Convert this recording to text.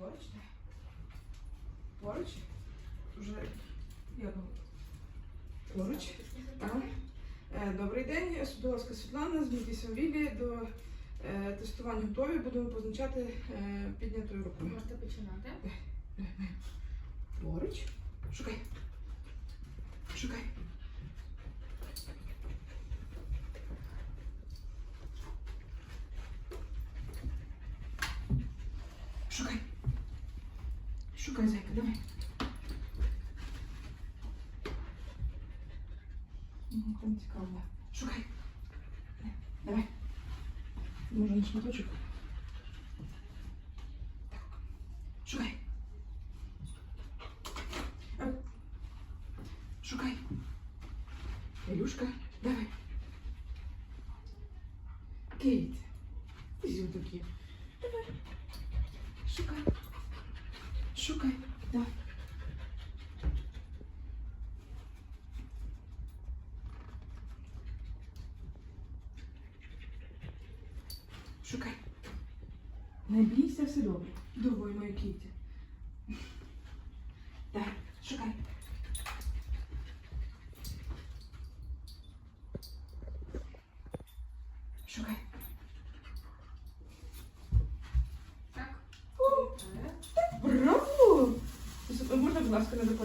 Поруч? Поруч? Уже як? Поруч. Ага. Е, Добрий день, я Судовська Світлана, у Вілі. До е, тестування готові. Будемо позначати е, піднятою рукою. Можете починати. Поруч. Шукай. Шукай. Шукай. Шукай, зайка, давай. Шукай. Давай. Може на шматочок. Так. Шукай. Шукай. Илюшка, давай. Кейт. Вот такие. Давай. Шукай. Шукай. Давай. Шукай. Не бійся, все добре. Думаю, моя кіті. Давай, шукай. Шукай. Будь ласка, не заходьте.